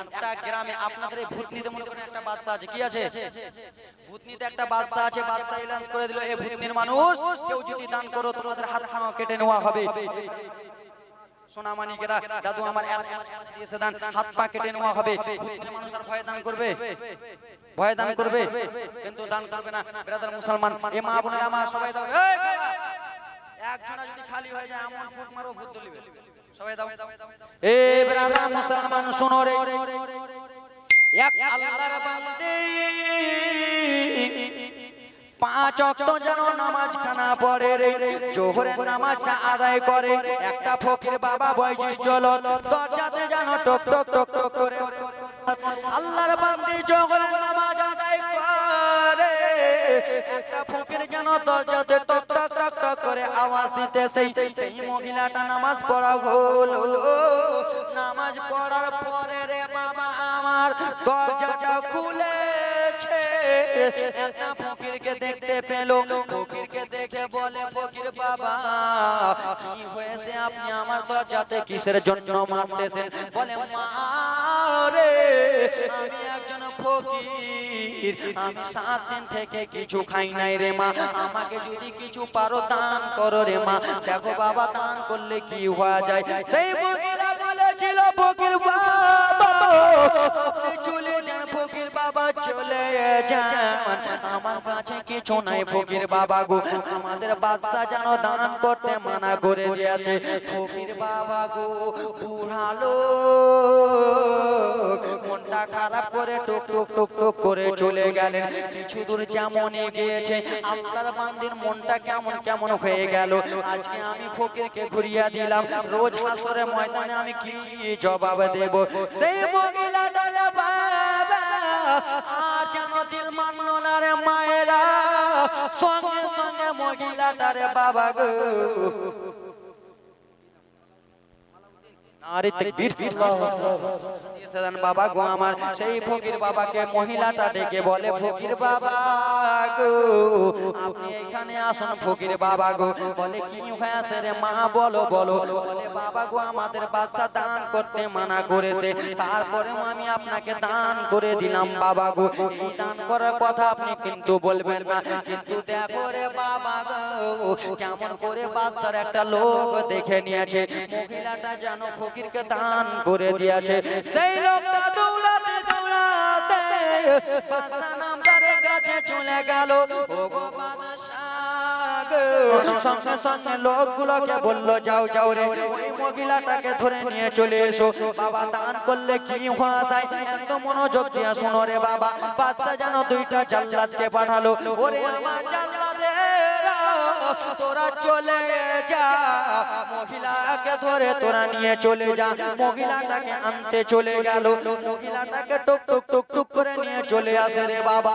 একটা গ্রামে আপনাদের মনে একটা বাদশা আছে, কি আছে? একটা বাদশা আছে করে যদি দান করো হাত কেটে নেওয়া হবে। দাদু, আমার কেটে নেওয়া হবে। মানুষ আর ভয় দান করবে? করবে? কিন্তু দান করবে না মুসলমান, এ আমার দাও। একজনা যদি খালি হয়ে যায় এমন ফুট মারো, ভূত দাও মুসলমান, শুনো রে। পাঁচ অক্ত যেন নামাজ খানা পড়ে রে। জোহরের নামাজটা আদায় করে। একটা ফকির বাবা বয়োজ্যেষ্ঠ লোক দরজাতে যেন টক টক টক টক করে। আল্লাহর বান্দি জোহরের নামাজ একটা ফকির যেন দরজাতে টক টক টক টক করে আওয়াজ দিতে সেই সেই মহিলাটা নামাজ পড়া হলো। নামাজ পড়ার পরে রে বাবা, আমার দরজাটা খুলেছে। একটা ফকিরকে দেখতে পেল, ফকিরকে দেখে বলে, ফকির বাবা, কি হয়েছে? আপনি আমার দরজাতে কিসের জন্য মারতেছেন? বলে, মা রে, আমি ফকির, আমি সাত দিন থেকে কিছু খাই নাই রে মা। আমাকে যদি কিছু পারো দান করো রে মা। দেখো বাবা, দান করলে কি হওয়া যায়? সেই মহিলা বলেছিল, ফকির বাবা চলে আমার কাছে কিছু নাই ফকির বাবা গো। আমাদের যেন দান করতে মানা করে দিয়েছে। ফকির বাবা গো বুড়ালো মনটা খারাপ করে টুক টুক টুক টুক করে চলে গেলেন। কিছু দূর যেমন গিয়েছে আল্লাহর বান্দির মনটা কেমন কেমন হয়ে গেল। আজকে আমি ফকিরকে ঘুরিয়ে দিলাম। রোজ হাসরের ময়দানে আমি কি জবাব দেব? সেই বাবা আর যেন দিল মানলো না রে মায়েরা। সঙ্গে সঙ্গে মহিলাটার বাবা গো। আরে তাকবীর দিয়েছেন বাবা গো, আমার সেই ফকির বাবাকে মহিলাটা ডেকে বলে, ফকির বাবা গো, আপনি এখানে আসুন, ফকির বাবা গো। বলে, কি হয়েছে রে মা? বলো বলো। বলে, বাবা গো, আমাদের বাচ্চা দান করতে মানা করেছে। আমি আপনাকে দান করে দিলাম, বাবা গো। এই দান করার কথা আপনি কিন্তু বলবেন না। কিন্তু দেখো রে বাবা গো, কেমন করে বাচ্চার একটা লোক দেখে নিয়েছে। মহিলাটা যেন ফকিরকে দান করে দিয়েছে। সেই লোকটা চলে গেল। সঙ্গে সঙ্গে লোকগুলোকে বলল, যাও যাও রে। মহিলাটাকে ধরে নিয়ে চলে এসো। বাবা দান করলে কি হওয়া যায়? মনোযোগ দিয়ে শোনো রে বাবা। বাদশা যেন দুইটা জাল্লাদকে পাঠালো। ওরে তোরা চলে যা, মহিলাকে ধরে তোরা নিয়ে চলে যা। মহিলাটাকে আনতে চলে গেল, মহিলাটাকে টুক টুক টুক টুক করে নিয়ে চলে আসে রে বাবা।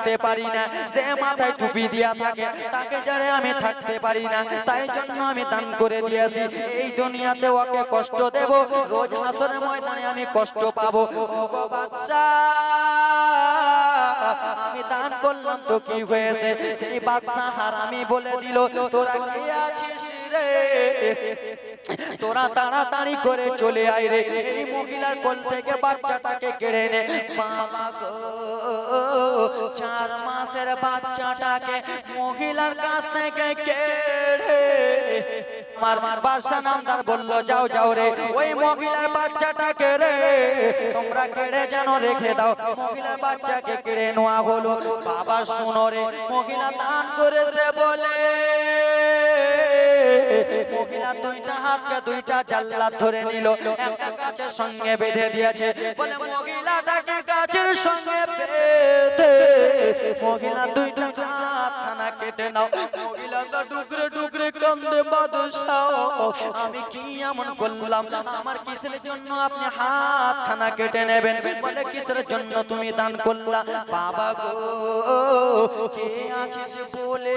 থাকতে পারি না। যে মাথায় টুপি দিয়া থাকে, তাকে যারে আমি থাকতে পারি না। তাই জন্য আমি দান করে দিয়েছি। এই দুনিয়াতে ওকে কষ্ট দেব, রোজ হাসরের ময়দানে আমি কষ্ট পাবো। আমি দান করলাম তো কি হয়েছে? সেই বাদশা হারামি বলে দিল, তোরা কে আছিস রে? তোরা তাড়াতাড়ি করে চলে আয় রে। এই মহিলার কোল থেকে বাচ্চাটাকে কেড়ে নে। গো, চার মাসের বাচ্চাটাকে মহিলার কাছ থেকে কেড়ে নামদার বলল, যাও যাও রে। ওই রে। তোমরা কেড়ে যেন রেখে দাও। কেড়ে নেওয়া বাবা, শুনো রে। মহিলা দান করেছে বলে মহিলা দুইটা হাতকে দুইটা জাল্লাদ ধরে নিল। একটা গাছের সঙ্গে বেঁধে দিয়েছে। বলে, মহিলাটাকে গাছের সঙ্গে বেঁধে মহিলা দুইটা হাত কেটে নাও। মহিলা ডুকরে ডুকরে কান্দে, বাদশাহ, আমি কি এমন করলাম? আমার কিসের জন্য আপনি হাত কেটে নেবেন? বলে, কিসের জন্য তুমি দান করলা? বাবা গো, কে আছিস বলে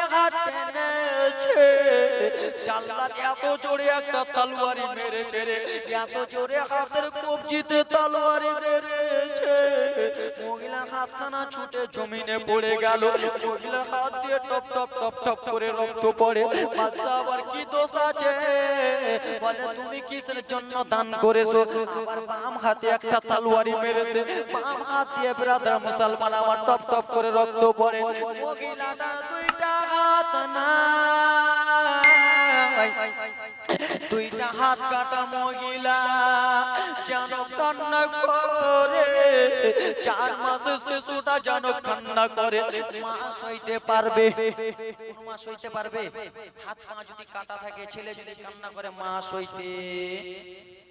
এত একটা তলোয়ারি মেরেছে রে। এত হাতের কবজিতে ছুটে জমিনে গেল। হাত দিয়ে টপ টপ করে রক্ত পড়ে। কি দোষ আছে? তুমি কিসের জন্য দান করেছ? বাম হাতে একটা বাম হাত দিয়ে ব্রাদার মুসলমান আমার টপ টপ করে রক্ত পড়ে। দুইটা হাত নাই দুইটা হাত কাটা মহিলা যেন কান্না করে। চার মাসের শিশুটা যেন কান্না করে। মা সইতে পারবে? কোন মা সইতে পারবে? হাত পা যদি কাটা থাকে ছেলে যদি কান্না করে মা সইতে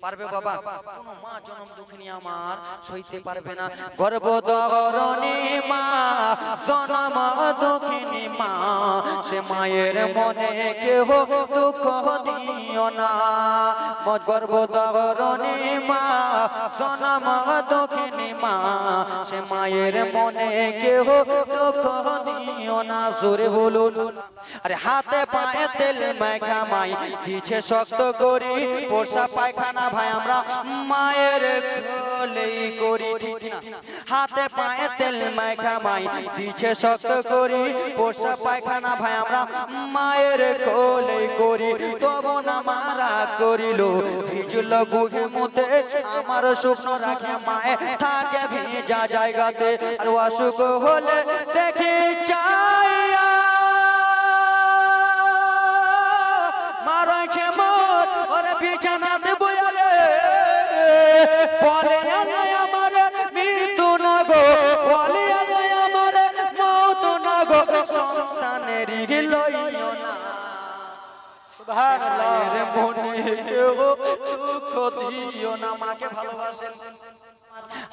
পারবে বাবা? কোন মা জনম দুঃখিনী আমার সইতে পারবে না। গর্ভধরণী মা জনম দুঃখিনী মা সে মায়ের মনে কেহ দুঃখ দিও না। মত গর্ব দরণে মা, সোনা মা, দক্ষিণে মা। সে মায়ের মনে কেহ দুঃখ দিও না, সুরে বলুন। আরে হাতে পায়ে তেল মেঘা মাই, দিছে শক্ত করি। পোষা পায়খানা ভাই, আমরা মায়ের কোলেই করি ঠিক না। হাতে পায়ে তেল মাই দিছে শক্ত করি, পোষা পায়খানা ভাই, আমরা মায়ের কোলেই করি। তবু না মারা করিল, ভিজল গুহে মুতে আমার স্বপ্ন রাখে মায়ে। থাকে ভিজা জায়গাতে, আর অসুখ হলে দেখি চাইয়া। মারাইছে মোর ওরে বিছানাতে দুঃখ দিও না, মাকে ভালোবাসেন।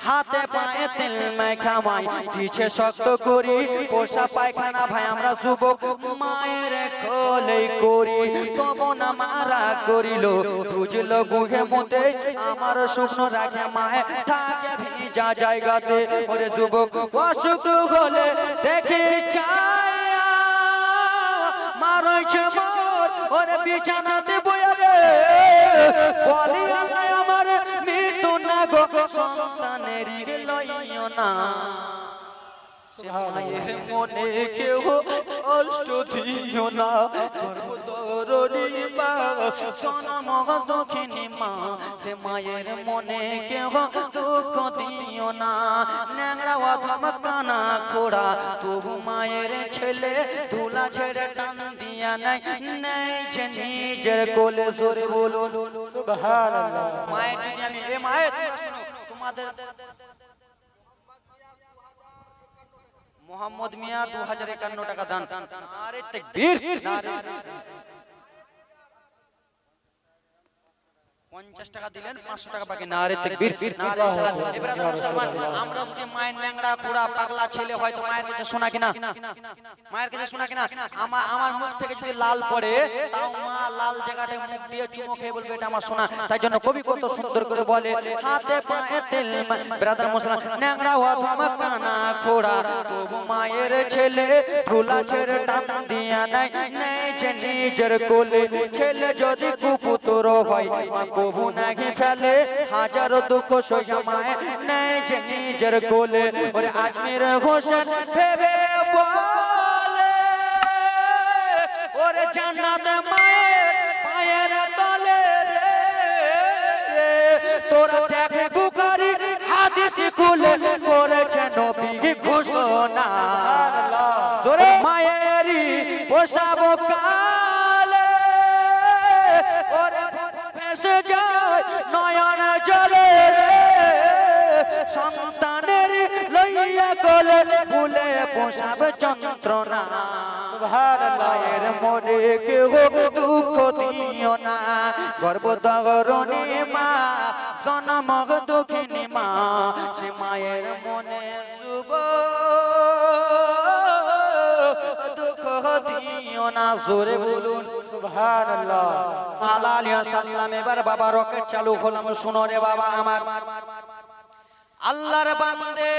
হাতে পায়ে তেল মেখা মাই দিছে শক্ত করি, পোষা পায়খানা ভাই, আমরা যুবক। মায়ের কোলে করি, তবু না মারা করিল। বুঝল গুহে মতে আমার শুকনো রাখে মায়ে। থাকে ভিজা জায়গাতে, ওরে যুবক, অসুখ হলে দেখি চায়া মারছে মোর, ওরে বিছানাতে রে বলি আল্লাহ আমার মৃত্যু না গো সন্তানের লইও না সে মায়ের মনে কেউ কষ্ট দিও না। গর্ভধরণী মা সোনম দক্ষিণী মা সে মায়ের মনে কেউ দুঃখ দিও না। ন্যাংরা অথম কানা খোড়া তবু মায়ের ছেলে ধুলা ছেড়ে টান দিয়া নাই। নেই যে নিজের কোলে সরে বলুন। মায়ের যদি আমি এ মায়ের তোমাদের মোহাম্মদ মিয়া দু হাজার একান্ন টাকা দান নারে তাকবীর, নারে পঞ্চাশ টাকা দিলেন পাঁচশো টাকা বাকি নারে তাকবীর, নারে সালাত। এবারে তো মুসলমান, আমরা যদি মায়ের ন্যাংরা কুড়া পাগলা ছেলে হয়তো মায়ের কাছে শোনা কিনা মায়ের কাছে শোনা কিনা আমার আমার মুখ থেকে যদি লাল পড়ে তাও মা লাল জায়গাটায় মুখ দিয়ে চুমো খেয়ে বলবে এটা আমার শোনা তাই জন্য কবি কত সুন্দর করে বলে হাতে পায়ে তেল ব্রাদার মুসলমান ন্যাংরা অথমা কানা খোড়া তবু মায়ের ছেলে ভুলা ছেড়ে টান দিয়া নাই নেই যে নিজের কোলে ছেলে যদি কুপুতর হয় মা কবু নাহি ফেলে। হাজারো দুঃখ সইয়া মায়ে নেই যে নিজের কোলে। ওরে আজমির হোসেন ভেবে বলে ওরে জান্নাত মায়ের পায়ের তলে রে। তোরা দেখে বুখারি হাদিস খুলে করেছে নবী ঘোষণা। জোরে মায়েরই পোষাবো ভুলে পোষাব যন্ত্রণা মায়ের মনে কেহ দুঃখ দিও না। গর্ভধারণে মা জনম দুঃখিনী মা সে মায়ের মনে শুভ দুঃখ দিও না। জোরে বলুন। সুবহানাল্লাহ। আল্লাহ আলিয়া সাল্লাম এবার বাবা রকেট চালু হলাম শুনো রে বাবা আমার। আল্লাহর বান্দে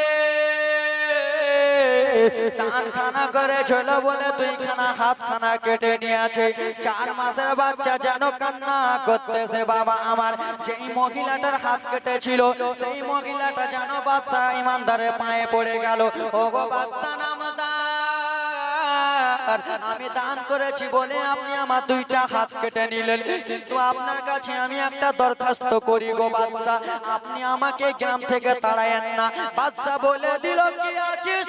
দান খানা করে ছিল বলে দুই খানা হাত কেটে নিয়েছে। চার মাসের বাচ্চা যেন কান্না করতেছে। বাবা, আমার যেই মহিলাটার হাত কেটেছিল, সেই মহিলাটা যেন বাচ্চা ইমানদারের পায়ে পড়ে গেল। বাচ্চা আমি দান করেছি বলে আপনি আমার দুইটা হাত কেটে নিলেন। কিন্তু আপনার কাছে আমি একটা দরখাস্ত করি গো বাদশা আপনি আমাকে গ্রাম থেকে তাড়ায়েন না। বাদশা বলে দিল, কি আছিস?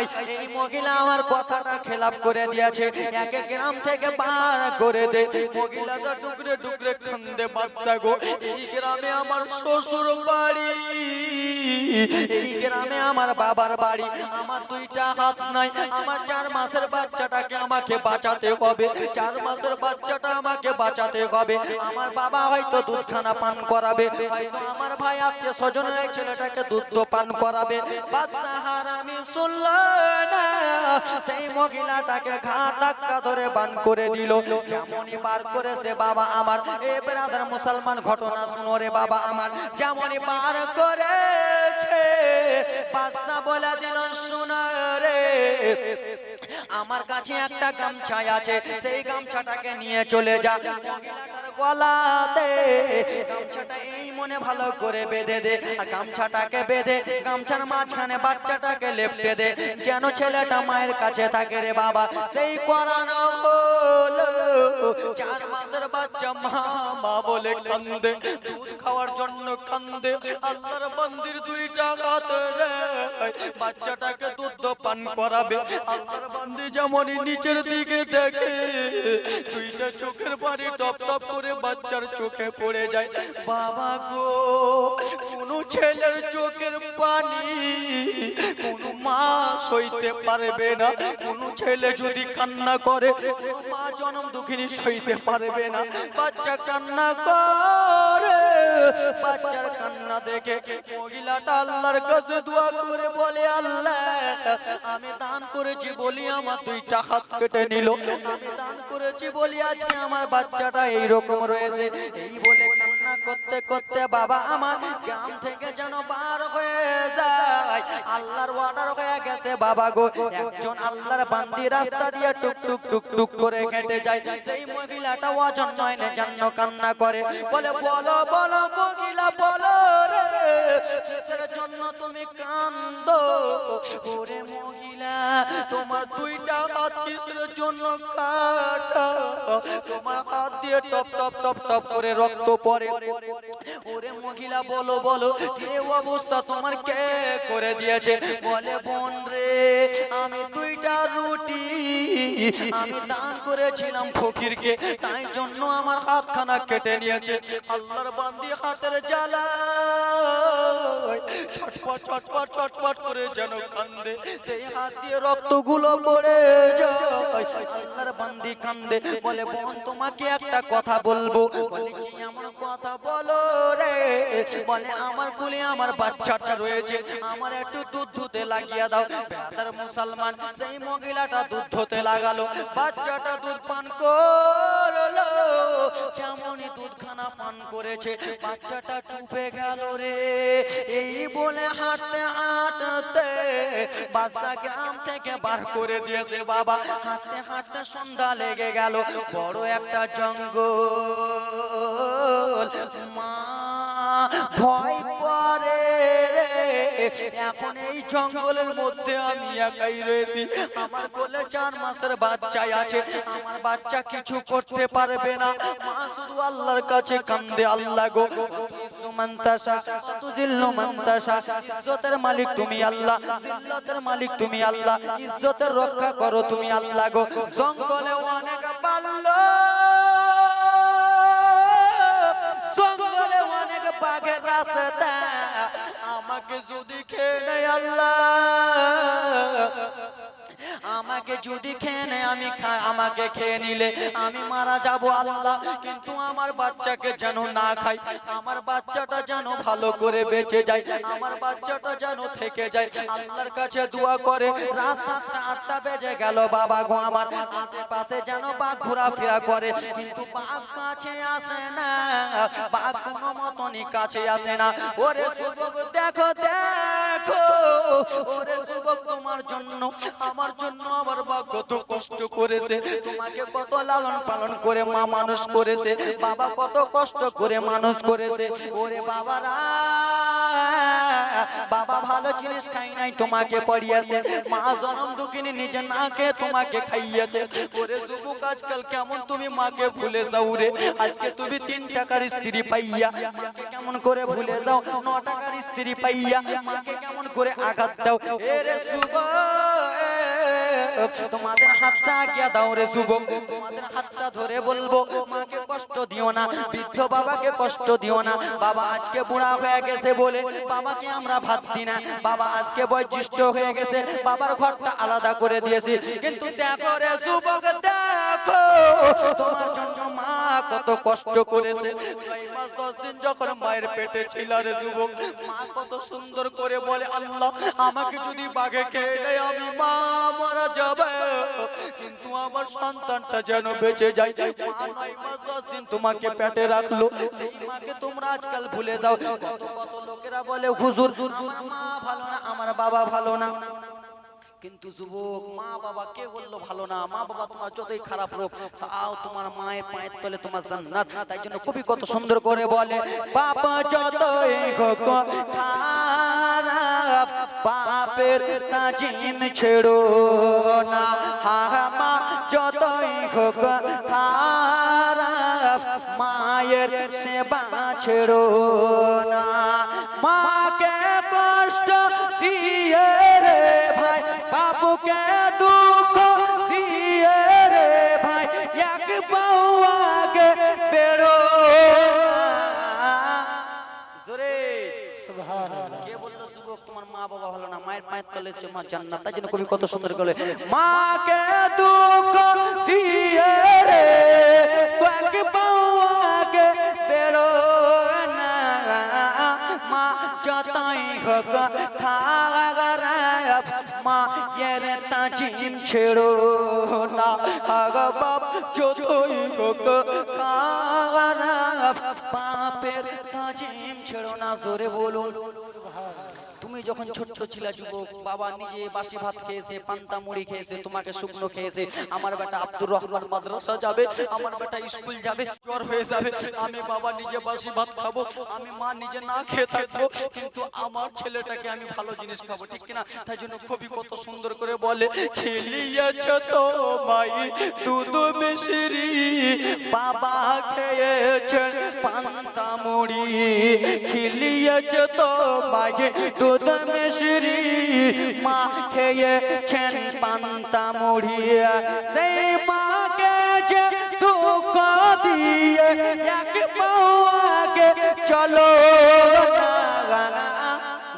আয় এই মহিলা আমার কথাটা খেলাপ করে দিয়েছে। একে গ্রাম থেকে বার করে দে। মহিলা তো টুকরে খান্দে বাদশা গো। এই গ্রামে আমার শ্বশুর বাড়ি। এই গ্রামে আমার বাবার বাড়ি। আমার দুইটা হাত নাই। আমার চার মাসের বাচ্চাটাকে আমাকে বাঁচাতে হবে। চার মাসের বাচ্চাটা আমাকে বাঁচাতে হবে। আমার বাবা হয়তো দুধখানা পান করাবে। হয়তো আমার ভাই আত্মীয় স্বজনের ছেলেটাকে দুধ পান করাবে। বাচ্চা হার আমি শুনলাম সেই মহিলাটাকে ধরে বান করে দিল। যেমনই করেছে বাবা আমার। এ মুসলমান ঘটনা শুনো রে বাবা আমার। যেমনই বলে রে, আমার কাছে একটা গামছা আছে। সেই গামছাটাকে নিয়ে চলে যা। গলাতে গামছাটা মনে ভালো করে বেঁধে দে। আর গামছাটাকে বেঁধে, গামছার মাঝখানে বাচ্চাটাকে লেপটে দে। যেন ছেলেটা মায়ের কাছে থাকে রে বাবা। সেই করানো চার মাসের বাচ্চা মা মা বলে কান্দে। দুধ খাওয়ার জন্য কান্দে। আল্লাহর মন্দির দুইটা হাত বাচ্চাটাকে দুধ পান করাবে। আল্লাহর বান্দি যেমনই নিচের দিকে দেখে, দুইটা চোখের পানি টপ টপ করে বাচ্চার চোখে পড়ে যায়। বাবা গো, কোন ছেলের চোখের পানি কোন মা সইতে পারবে না। কোন ছেলে যদি কান্না করে মা জনম দুঃখিনী সইতে পারবে না। বাচ্চা কান্না করে। বাচ্চার কান্না দেখে মহিলাটা আল্লাহর কাছে দোয়া করে বলে, আল্লাহ, আমি দান করেছি বলি আমার দুইটা হাত কেটে নিল। আমি দান করেছি বলি আজকে আমার বাচ্চাটা এই রকম রয়েছে। এই বলে কান্না করতে করতে বাবা আমার গ্রাম থেকে যেন বার হয়ে যায়। আল্লাহর অর্ডার হয়ে গেছে বাবা গো। একজন আল্লাহর বান্দি রাস্তা দিয়ে টুক টুক টুক টুক করে কেটে যায়। সেই মহিলাটা ওজন নয় না জান্ন কান্না করে। বলে, বলো বলো মহিলা, বলো রে। কিসের জন্য তুমি কান্দো ওরে মহিলা, তোমার দুইটা হাত কিসের জন্য কাটা? তোমার হাত দিয়ে টপ টপ টপ টপ করে রক্ত পড়ে। ওরে মহিলা, বলো বলো, কে অবস্থা? তোমার কে করে দিয়েছে? বলে, বোন রে, আমি দুইটা রুটি, আমি দান করেছিলাম ফকিরকে, তাই জন্য আমার হাতখানা কেটে নিয়েছে। আল্লাহর বান্দি হাতের জ্বালা। ছটপট ছটপট ছটপট করে যেন কান্দে। সেই হাত দিয়ে রক্তগুলো পড়ে যায়। আল্লাহর বান্দি কান্দে। বলে, বোন, তোমাকে একটা কথা বলব। বলে, কি এমন কথা বলো রে। বলে আমার কুলে আমার বাচ্চাটা রয়েছে। আমার একটু দুধ ধুতে লাগিয়ে দাও। বেদার মুসলমান, সেই মহিলাটা দুধ ধুতে লাগালো। বাচ্চাটা দুধ পান করল। যেমনই দুধখানা পান করেছে, বাচ্চাটা চুপে গেল রে। এই বলে হাঁটতে হাঁটতে বাচ্চা গ্রাম থেকে বার করে দিয়েছে বাবা। হাঁটতে হাঁটতে সন্ধ্যা লেগে গেল। বড় একটা জঙ্গল। মা, ভয় করে এখন এই জঙ্গলের মধ্যে আমি একাই রয়েছি। আমার কোলে চার মাসের বাচ্চাই আছে। আমার বাচ্চা কিছু করতে পারবে না। মা শুধু আল্লাহর কাছে কান্দে, আল্লাহ গো ইজ্জতের মালিক তুমি আল্লাহ, জিল্লতের মালিক তুমি আল্লাহ। ইজ্জতের রক্ষা করো তুমি আল্লাহ গো। জঙ্গলে অনেক বাল্য পাকের রাস্তা আমাকে যদি খেয়ে আল্লাহ। আমাকে যদি খেয়ে নেয় আমি আমাকে খেয়ে নিলে আমি মারা যাব আল্লাহ। কিন্তু আমার বাচ্চাকে যেন না খাই আমার বাচ্চাটা যেন ভালো করে বেঁচে যায় আমার বাচ্চাটা যেন থেকে যায়। আল্লাহর কাছে দোয়া করে রাত সাতটা আটটা বেজে গেল বাবা গো আমার। আশেপাশে যেন বাঘ ঘোরাফেরা করে কিন্তু বাঘ কাছে আসে না বাঘ কোনো মতনই কাছে আসে না। ওরে যুবক দেখো দেখো ওরে যুবক তোমার জন্য আমার জন্য আমার বাবা কত কষ্ট করেছে। তোমাকে কত লালন পালন করে মা মানুষ করেছে। বাবা কত কষ্ট করে মানুষ করেছে। ওরে বাবারা, বাবা ভালো জিনিস খাই নাই তোমাকে পড়িয়েছে। মা জনম দুঃখিনী নিজে না তোমাকে খাইয়েছে। ওরে যুবক, আজকাল কেমন তুমি মাকে ভুলে যাও রে? আজকে তুমি তিন টাকার স্ত্রী পাইয়া মাকে কেমন করে ভুলে যাও? ন টাকার স্ত্রী পাইয়া মাকে কেমন করে আঘাত দাও? এ রে যুবক তোমাদের হাতটা আগিয়া দাও রে যুবক। তোমাদের হাতটা ধরে বলব, মাকে কষ্ট দিও না, বৃদ্ধ বাবাকে কষ্ট দিও না। বাবা আজকে বুড়া হয়ে গেছে বলে বাবাকে আমরা ভাত দিই না। বাবা আজকে বয়োজ্যেষ্ঠ হয়ে গেছে, বাবার ঘরটা আলাদা করে দিয়েছি। কিন্তু দেখো রে যুবক, দেখো, তোমার জন্য মা কত কষ্ট করেছে। মায়ের পেটে ছিল রে যুবক, মা কত সুন্দর করে বলে, আল্লাহ, আমাকে যদি বাঘে খেয়ে নেয়, আমি মা মারা যাবে। কিন্তু আমার সন্তানটা যেন বেঁচে যায়। মা নয় মাস দশ দিন তোমাকে পেটে রাখল। মাকে তোমরা আজকাল ভুলে যাও। কত কত লোকেরা বলে, হুজুর মা ভালো না, আমার বাবা ভালো না। কিন্তু যুবক, মা বাবা কে বলল ভালো না? মা বাবা তোমার যতই খারাপ হোক, তাও তোমার মায়ের পায়ের তলে তোমার জান্নাত। তাই জন্য কবি কত সুন্দর করে বলে বাবা যতই হোক, খারাপ পাপের তাজিম ছেড়ো না। হা, মা যতই হোক, খারাপ মায়ের সেবা ছেড়ো না। মাকে বাবুকে দুঃখ দিয়ে রে ভাই এক পাও আগে বেরো। জোরে। কে বলল যুবক তোমার মা বাবা ভালো না? মায়ের পায়ের তলে তোমার জান্নাত তাই জন্য কবি কত সুন্দর করে মাকে দুঃখ দিয়ে রে এক পাও আগে তাজিম ছেড়ো না। আগা বাপ যতই হোক খারাপ বাপের তাজিম ছেড়ো না। জোরে বলুন। তুমি যখন ছোট্ট ছিলা যুবক, বাবা নিজে বাসি ভাত খেয়েছে, পান্তা মুড়ি খেয়েছে, তোমাকে শুকনো খেয়েছে, আমার বেটা আব্দুর রহমান মাদ্রাসা যাবে, আমার বেটা স্কুল যাবে, জ্বর হয়ে যাবে, আমি বাবা নিজে বাসি ভাত খাব, আমি মা নিজে না খেয়ে থাকব, কিন্তু আমার ছেলেটাকে আমি ভালো জিনিস খাব, ঠিক কিনা? তাই জন্য কবি কত সুন্দর করে বলে, খেলিয়েছে তো মাই দুধ মিশ্রি, বাবা খেয়েছেন পান্তা মুড়ি, খিলিয়েছে তো মাই দুধ খেয়েছেন পান্তা মুড়ি সেই মাকে যে দুঃখ দিয়ে এক আগে চলো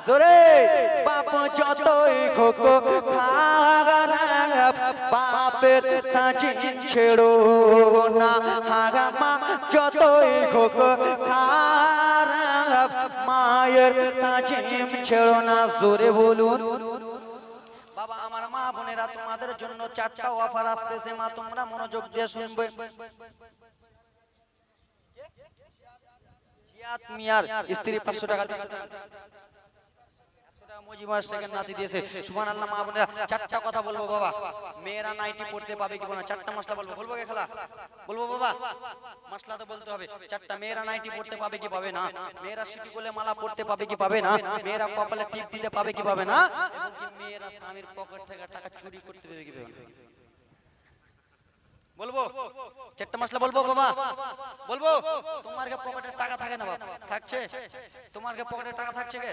জোরে, বাপ যতই খোক খারাপ বাপের তাজিম ছেড়ো না। হারামা যতই খারাপ মায়ের তাজিম ছেড়ো না, জোরে বলুন। বাবা, আমার মা বোনেরা, তোমাদের জন্য চারটা অফার আসতেছে। মা, তোমরা মনোযোগ দিয়ে শুনবে। জিয়াত মিয়ার স্ত্রী পাঁচশো টাকা মজিমার সেকেন্ড নাতি দিয়েছে। সুবহানাল্লাহ মা বোনেরা চারটা কথা বলব বাবা। মেয়েরা নাইটি পড়তে পাবে কি না? চারটা মশলা বলব। বলব খেলা? বলব বাবা। মশলা তো বলতে হবে। চারটা মেয়েরা নাইটি পড়তে পাবে কি পাবে না? মেয়েরা সিটি গোলে মালা পড়তে পাবে কি পাবে না? মেয়েরা কপালে টিপ দিতে পাবে কি পাবে না? মেয়েরা স্বামীর পকেট থেকে টাকা চুরি করতে পাবে কি পাবে না? বলব। চারটা মশলা বলব বাবা। বলব। তোমার পকেটে টাকা থাকে না বাবা? থাকছে? তোমার পকেটে টাকা থাকছে কে?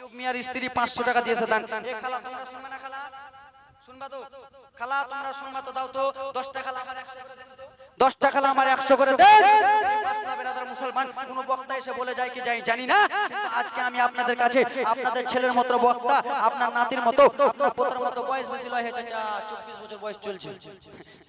আইয়ুব মিয়ার স্ত্রী পাঁচশো টাকা দিয়েছে, দান। এ খালা, তোমরা শুনবে না খালা? শুনবা তো? খালা, তোমরা শুনবা তো, দাও তো। দশটা খালা। আমার একশো করে দেন তো। দশটা খালা আমার একশো করে দেন। মুসলমান। কোন বক্তা এসে বলে যায় কি যাই জানি না। আজকে আমি আপনাদের কাছে আপনাদের ছেলের মতো বক্তা আপনার নাতির মতো আপনার পুত্রের মতো বয়স বেশি লয় হয়েছে চব্বিশ বছর বয়স চলছে।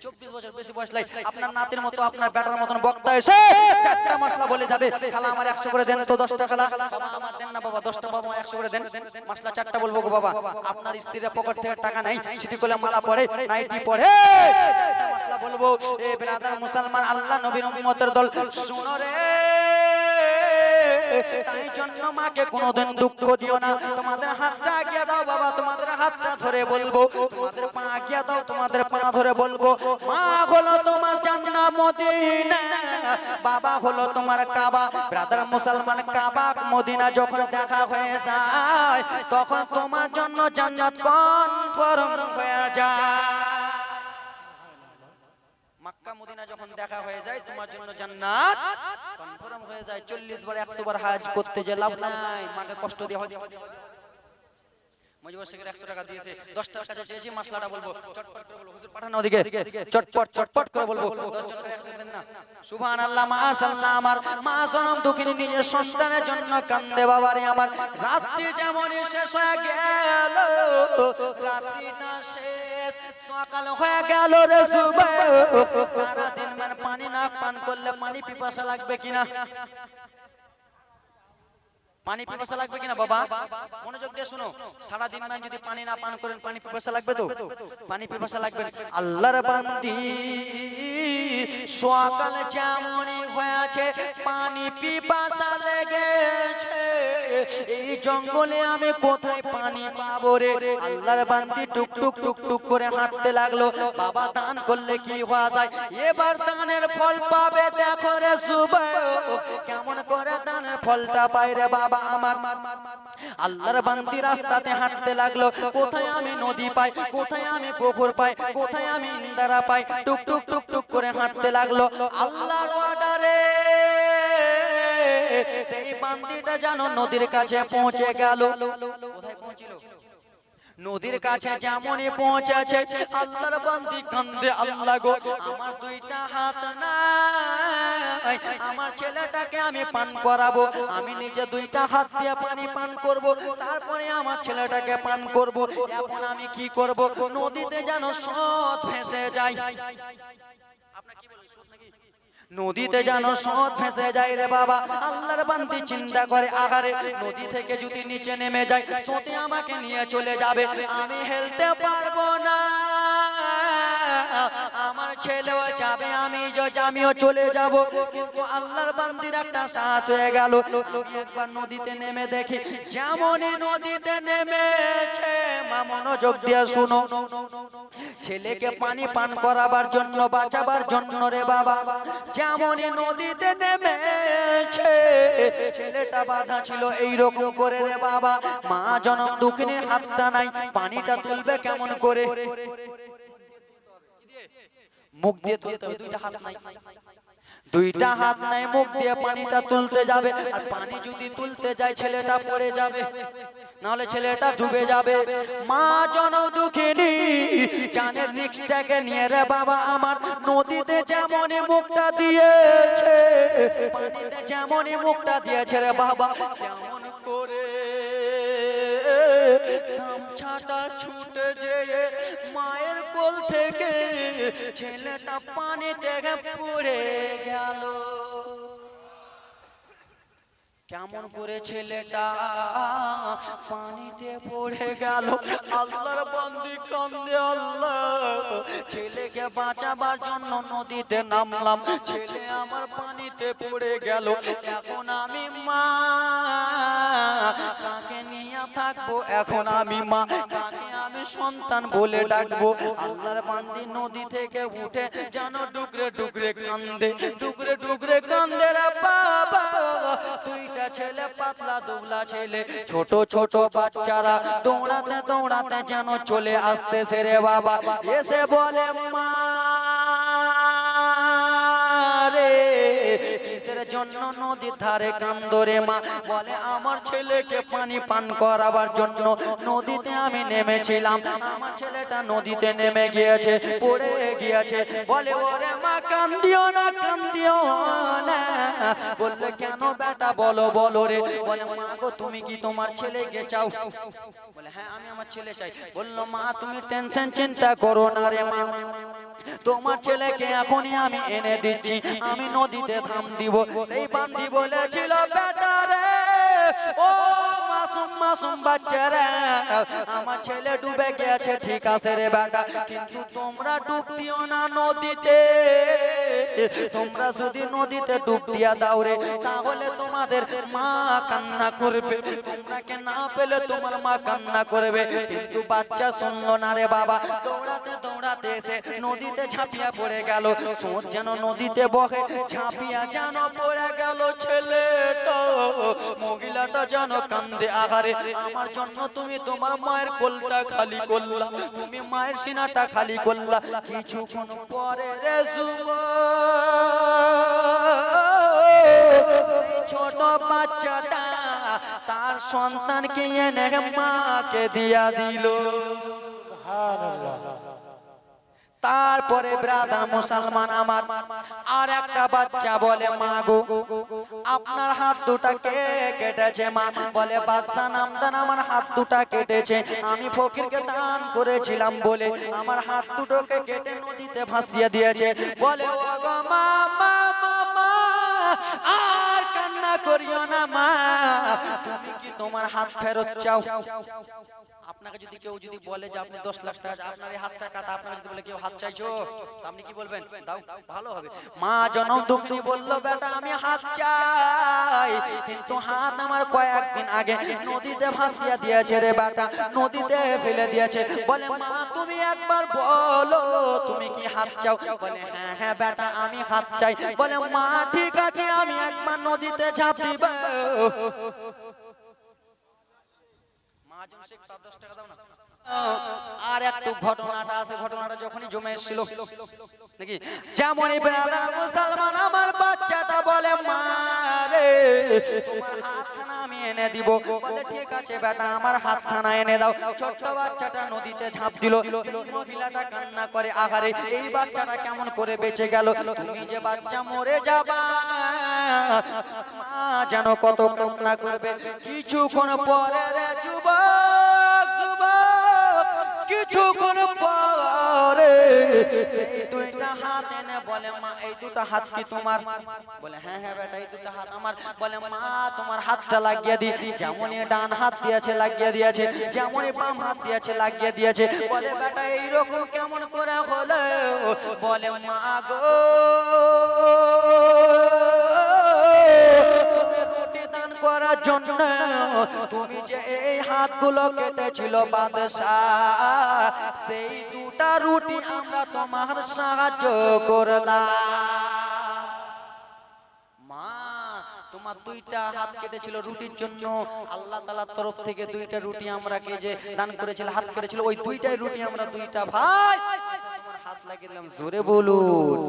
চব্বিশ বছর বেশি বয়স লাই আপনার নাতির মতো আপনার বেটার মতন বক্তা এসে চারটা মশলা বলে যাবে। খালা আমার একশো করে দেন তো দশটা খালা বাবা আমার দেন না বাবা দশটা বাবা একশো করে দেন। মশলা চারটা বলব গো বাবা। আপনার স্ত্রীর পকেট থেকে টাকা নাই সেটি করলে মালা পড়ে নাইটি চারটা মশলা বলব এ মুসলমান, আল্লাহ নবীর উম্মতের দল। শুনো রে, তাই জন্য মাকে কোনোদিন দুঃখ দিও না। তোমাদের হাতটা আগিয়ে দাও বাবা, তোমাদের হাতটা ধরে বলব। তোমাদের পা আগিয়ে দাও, তোমাদের পা ধরে বলব। মা হলো তোমার জান্নাত মদিনা, বাবা হলো তোমার কাবা। ব্রাদার মুসলমান কাবা মদিনা যখন দেখা হয়ে যায়, তখন তোমার জন্য জান্নাত কনফার্ম হয়ে যায় মক্কা মদিনা যখন দেখা হয়ে যায়, তোমার জন্য জান্নাত কনফার্ম হয়ে যায়। 40 বার 100 বার হাজ করতে যে লাভ নাই, মাকে কষ্ট দিয়ে মজিবর শেখের 100 টাকা দিয়েছে। 10 টাকার কাছে চেয়েছি মাসলাটা বলব। চটপট করে বলব। হুজুর পাঠানো ওদিকে চটপট চটপট করে বলব। 10 জন করে 100 দেন না। সুবহানাল্লাহ মাশাআল্লাহ আমার মা জনম দুঃখিনী নিজের সন্তানের জন্য কান্দে বাবারে আমার। রাত্রি যেমন শেষ হয়ে গেল রাত্রিটা শেষ সকাল হয়ে গেল রে সুবে। সারা দিন মানে পানি না পান করলে পানি পিপাসা লাগবে কিনা? পানি পিপাসা লাগবে কিনা বাবা? মনোযোগ দিয়ে শুনো। সারা দিন মানে যদি পানি না পান করেন পানি পিপাসা লাগবে তো? পানি পিপাসা লাগবে। আল্লাহর বান্দি সকাল যেমনই হয়েছে পানি পিপাসা লেগেছে। এই জঙ্গলে আমি কোথায় পানি পাবো রে? আল্লাহর বান্দি টুক টুক টুক টুক করে হাঁটতে লাগল। বাবা দান করলে কি হওয়া যায়? এবার দানের ফল পাবে, দেখো রে যুবক। কেমন করে দানের ফলটা পাই রে বাবা আমার? আল্লাহর বান্দি রাস্তাতে হাঁটতে লাগল। কোথায় আমি নদী পাই? কোথায় আমি পুকুর পাই? কোথায় আমি ইন্দারা পাই? টুক টুক টুক টুক করে হাঁটতে লাগল। আল্লাহর অর্ডারে বান্দিটা জানো নদীর কাছে পৌঁছে গেল। কোথায় পৌঁছিল? নদীর কাছে যেমনই পৌঁছেছে আল্লাহর বান্দি কান্দে আল্লাহ গো আমার দুইটা হাত নাই আমার ছেলেটাকে আমি পান করাবো আমি নিজে দুইটা হাত দিয়ে পানি পান করব তারপরে আমার ছেলেটাকে পান করব এখন আমি কি করব? নদীতে যেন সৎ ভেসে যায় আপনার কি বলেন সৎ নাকি নদীতে যেন সৎ ভেসে যায় রে বাবা, আল্লাহর বান্দি চিন্তা করে আগারে, নদী থেকে যদি নিচে নেমে যায় সতী আমাকে নিয়ে চলে যাবে, আমি হেলতে পারব না। আমার ছেলেও যাবে, আমি আমিও চলে যাব। কিন্তু আল্লাহর বান্দির একটা সাহস হয়ে গেল একবার নদীতে নেমে দেখি, যেমনই নদীতে নেমেছে, মা মনোযোগ দিয়ে শুনো। ছেলেকে পানি পান করাবার জন্য, বাঁচাবার জন্য রে বাবা যেমনই নদীতে নেমেছে, ছেলেটা বাধা ছিল এই রকম করে রে বাবা। মা জনম দুঃখিনীর হাতটা নাই, পানিটা তুলবে কেমন করে? মুখ দিয়ে তুলতে হবে, দুইটা হাত নাই। দুইটা হাত নাই, মুখ দিয়ে পানিটা তুলতে যাবে, আর পানি যদি তুলতে যায়, ছেলেটা পড়ে যাবে। নাহলে ছেলেটা ডুবে যাবে। মা জন দুঃখিনী জানের রিক্সটাকে নিয়ে রে বাবা আমার, নদীতে যেমনই মুখটা দিয়েছে, পানিতে যেমনই মুখটা দিয়েছে রে বাবা কেমন করে গামছাটা ছুটে যেয়ে মায়ের কোল থেকে ছেলেটা পানি থেকে পড়ে গেল। কেমন করে ছেলেটা পানিতে পড়ে গেল। আল্লাহর বন্দি কান্দে আল্লাহ। ছেলেকে বাঁচাবার জন্য নদীতে নামলাম। ছেলে আমার পানিতে পড়ে গেল। এখন আমি মা। তাকে নিয়ে থাকব। এখন আমি মা। আমি সন্তান বলে ডাকবো। আল্লাহর বান্দি নদী থেকে উঠে যেন ডুকরে ডুকরে কান্দে। ডুকরে ডুকরে কান্দে রে বাবা। দুইটা ছেলে পাতলা দুবলা ছেলে ছোট ছোট বাচ্চারা দৌড়াতে দৌড়াতে যেন চলে আসতেছে রে বাবা। এসে বলে মা জন্য নদীর ধারে কান্দরে মা। বলে, আমার ছেলেকে পানি পান করাবার জন্য নদীতে আমি নেমেছিলাম। আমার ছেলেটা নদীতে নেমে গিয়েছে, পড়ে গিয়েছে। বলে, ওরে মা, কান্দিও না কান্দিও না। বললে, কেন বেটা, বলো বলো রে। বলে, মা গো, তুমি কি তোমার ছেলেকে চাও? বলে হ্যাঁ আমি আমার ছেলে চাই। বলল, মা, তুমি টেনশন, চিন্তা করো না রে মা। তোমার ছেলেকে এখনই আমি এনে দিচ্ছি। আমি নদীতে থাম দিব। সেই বান্দি বলেছিল বেটা ও মাসুম মাসুম বাচ্চা রে আমার ছেলে ডুবে গেছে, ঠিক আছে রে বেটা, কিন্তু তোমরা ডুব না নদীতে। তোমরা যদি নদীতে ডুব দিয়া দাও রে, তাহলে তোমাদের মা কান্না করবে। তোমরাকে না পেলে তোমার মা কান্না করবে। কিন্তু বাচ্চা শুনলো না রে বাবা, দৌড়াতে দৌড়াতে এসে নদীতে ঝাঁপিয়া পড়ে গেল। সোঁত যেন নদীতে বহে, ঝাঁপিয়া যেন পড়ে গেল ছেলেটা। মহিলাটা যেন কান্দে আহারে, আমার জন্য তুমি তোমার মায়ের কোলটা খালি করলা, তুমি মায়ের সিনাটা খালি করলা। কিছুক্ষণ পরে রে ছোট বাচ্চাটা তার সন্তানকে এনে মাকে দিয়া দিল। তারপরে ব্রাদার মুসলমান আমার, আর একটা বাচ্চা বলে, মা গো আপনার হাত দুটা কে কেটেছে মা। বলে বাদশা নামদান, আমার হাত দুটা কেটেছে। আমি ফকিরকে দান করেছিলাম বলে আমার হাত দুটোকে কেটে নদীতে ভাসিয়ে দিয়েছে। বলে, ও গো মা মা মা, আর কান্না করিও না মা। তুমি কি তোমার হাত ফেরত চাও? আপনাকে যদি কেউ যদি বলে যে আপনি দশ লাখ টাকা আপনার এই হাতটা কাটা আপনাকে যদি বলে কেউ হাত চাইছো আপনি কি বলবেন দাও ভালো হবে মা জনম দুঃখী বলল বেটা আমি হাত চাই কিন্তু হাত আমার কয়েকদিন আগে নদীতে ভাসিয়া দিয়েছে রে বেটা নদীতে ফেলে দিয়েছে বলে মা তুমি একবার বলো তুমি কি হাত চাও বলে হ্যাঁ হ্যাঁ বেটা আমি হাত চাই বলে মা ঠিক আছে আমি একবার নদীতে ঝাঁপ দিব মহাজন শেখ তার দশ টাকা দাও না। আর একটু ঘটনাটা আছে ঘটনাটা যখনই জমে এসেছিল। নাকি? ব্রাদার মুসলমান আমার বাচ্চাটা বলে মারে তোমার হাতখানা আমি এনে দিব। বলে ঠিক আছে বেটা আমার হাতখানা এনে দাও। ছোট্ট বাচ্চাটা নদীতে ঝাঁপ দিল। মহিলাটা কান্না করে আহারে এই বাচ্চাটা কেমন করে বেঁচে গেল? তুমি যে বাচ্চা মরে যাবা মা যেন কত কান্না করবে। কিছুক্ষণ পরে রে যুবক কিছুক্ষণ এই দুটো হ্যাঁ হ্যাঁ এই হাত আমার। বলে, মা, তোমার হাতটা লাগিয়ে দি। যেমনই ডান হাত দিয়েছে, লাগিয়ে দিয়েছে। যেমনই বাম হাত দিয়েছে, লাগিয়ে দিয়েছে। বলে, বেটা, এইরকম কেমন করে হলো? বলে, মা গো করার জন্য তুমি যে এই হাতগুলো কেটেছিল বাদশাহ সেই দুটা রুটি আমরা তোমার সাহায্য করলাম। মা, তোমার দুইটা হাত কেটেছিল রুটির জন্য। আল্লাহ তালার তরফ থেকে দুইটা রুটি আমরা কে যে দান করেছিল, হাত কেটেছিল, ওই দুইটাই রুটি আমরা দুইটা ভাই হাত লাগিয়ে দিলাম। জোরে বলুন।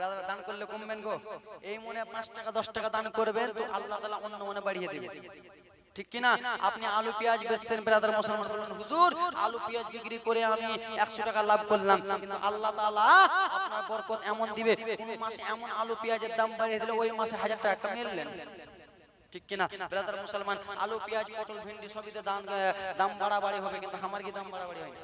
ব্রাদার দান করলে কমবেন গো। এই মনে পাঁচ টাকা, দশ টাকা দান করবেন, তো আল্লাহ তালা অন্য মনে বাড়িয়ে দেবে। ঠিক কিনা? আপনি আলু, পেঁয়াজ বেচছেন, ব্রাদার মুসলমান হুজুর, আলু, পেঁয়াজ বিক্রি করে আমি একশো টাকা লাভ করলাম। আল্লাহ তাআলা আপনার বরকত এমন দিবে, কোন মাসে এমন আলু, পেঁয়াজের দাম বাড়িয়ে দিলে ওই মাসে হাজার টাকা কামিয়ে ঠিক কিনা? ব্রাদার মুসলমান, আলু, পেঁয়াজ, পটল, ভেন্ডি সবইতে দাম দাম বাড়াবাড়ি হবে, কিন্তু আমার কি দাম বাড়াবাড়ি হয় না?